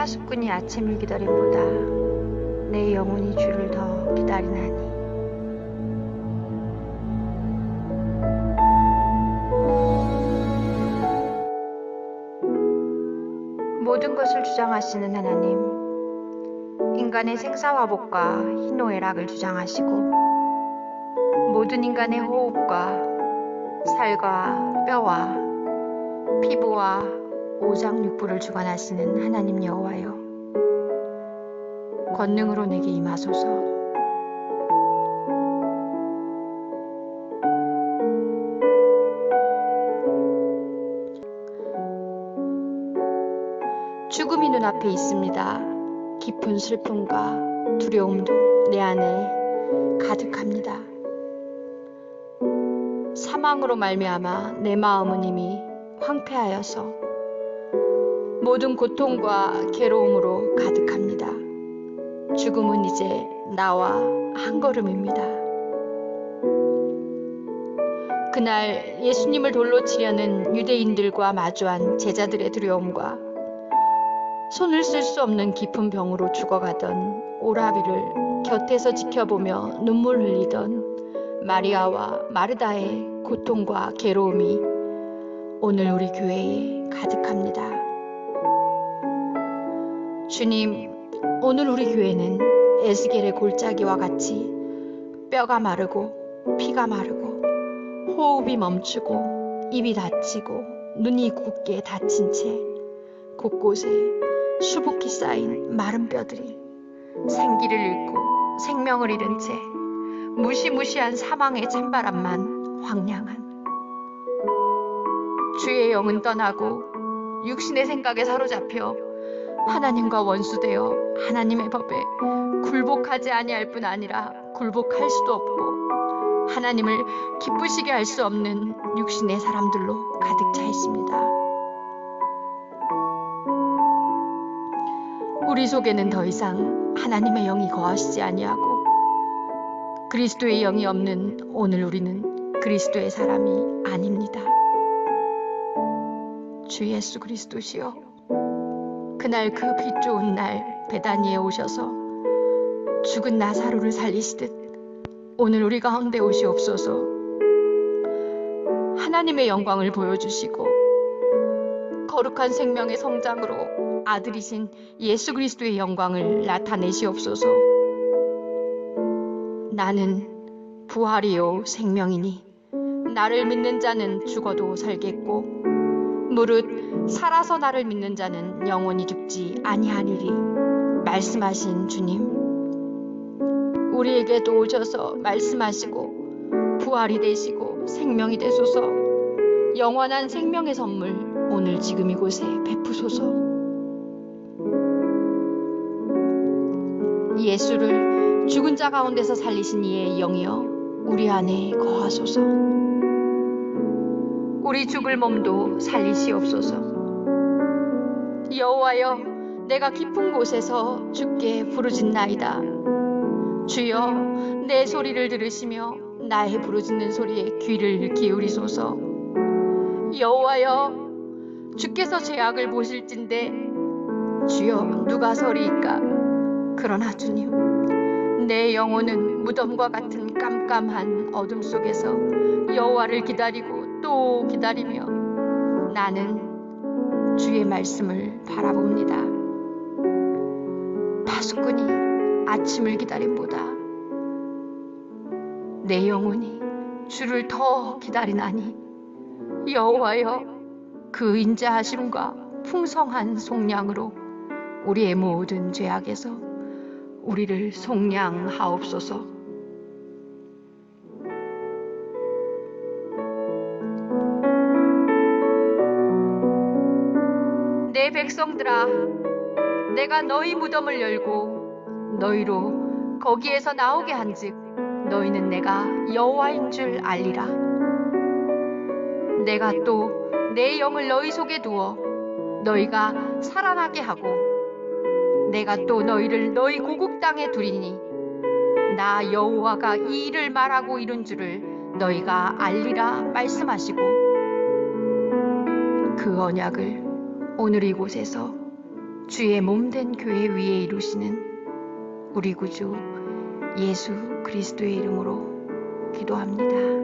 파수꾼이 아침을 기다림보다 내 영혼이 주를 더 기다리나니. 모든 것을 주장하시는 하나님 인간의 생사화복과 희노애락을 주장하시고 모든 인간의 호흡과 살과 뼈와 피부와 오장육부를 주관하시는 하나님 여호와여 권능으로 내게 임하소서 죽음이 눈앞에 있습니다. 깊은 슬픔과 두려움도 내 안에 가득합니다. 사망으로 말미암아 내 마음은 이미 황폐하여서 모든 고통과 괴로움으로 가득합니다. 죽음은 이제 나와 한 걸음입니다. 그날 예수님을 돌로 치려는 유대인들과 마주한 제자들의 두려움과 손을 쓸 수 없는 깊은 병으로 죽어가던 오라비를 곁에서 지켜보며 눈물 흘리던 마리아와 마르다의 고통과 괴로움이 오늘 우리 교회에 가득합니다. 주님, 오늘 우리 교회는 에스겔의 골짜기와 같이 뼈가 마르고 피가 마르고 호흡이 멈추고 입이 닫히고 눈이 굳게 닫힌 채 곳곳에 수북히 쌓인 마른 뼈들이 생기를 잃고 생명을 잃은 채 무시무시한 사망의 찬바람만 황량한 주의 영은 떠나고 육신의 생각에 사로잡혀 하나님과 원수되어 하나님의 법에 굴복하지 아니할 뿐 아니라 굴복할 수도 없고 하나님을 기쁘시게 할 수 없는 육신의 사람들로 가득 차 있습니다. 우리 속에는 더 이상 하나님의 영이 거하시지 아니하고 그리스도의 영이 없는 오늘 우리는 그리스도의 사람이 아닙니다. 주 예수 그리스도시여 그날 그 빛 좋은 날 베다니에 오셔서 죽은 나사로를 살리시듯 오늘 우리 가운데 오시옵소서. 하나님의 영광을 보여주시고 거룩한 생명의 성장으로 아들이신 예수 그리스도의 영광을 나타내시옵소서. 나는 부활이요 생명이니 나를 믿는 자는 죽어도 살겠고 무릇 살아서 나를 믿는 자는 영원히 죽지 아니하리리 말씀하신 주님 우리에게도 오셔서 말씀하시고 부활이 되시고 생명이 되소서. 영원한 생명의 선물 오늘 지금 이곳에 베푸소서. 예수를 죽은 자 가운데서 살리신 이의 영이여 우리 안에 거하소서 우리 죽을 몸도 살리시옵소서. 여호와여 내가 깊은 곳에서 주께 부르짖나이다. 주여 내 소리를 들으시며 나의 부르짖는 소리에 귀를 기울이소서. 여호와여 주께서 죄악을 보실진데 주여 누가 서리이까? 그러나 주님 내 영혼은 무덤과 같은 깜깜한 어둠 속에서 여호와를 기다리고 또 기다리며 나는 주의 말씀을 바라봅니다. 파수꾼이 아침을 기다림보다 내 영혼이 주를 더 기다리나니 여호와여 그 인자하심과 풍성한 속량으로 우리의 모든 죄악에서 우리를 속량하옵소서. 내 백성들아, 내가 너희 무덤을 열고 너희로 거기에서 나오게 한즉 너희는 내가 여호와인 줄 알리라. 내가 또 내 영을 너희 속에 두어 너희가 살아나게 하고 내가 또 너희를 너희 고국 땅에 두리니 나 여호와가 이 일을 말하고 이룬 줄을 너희가 알리라 말씀하시고 그 언약을 오늘 이곳에서 주의 몸된 교회 위에 이루시는 우리 구주 예수 그리스도의 이름으로 기도합니다.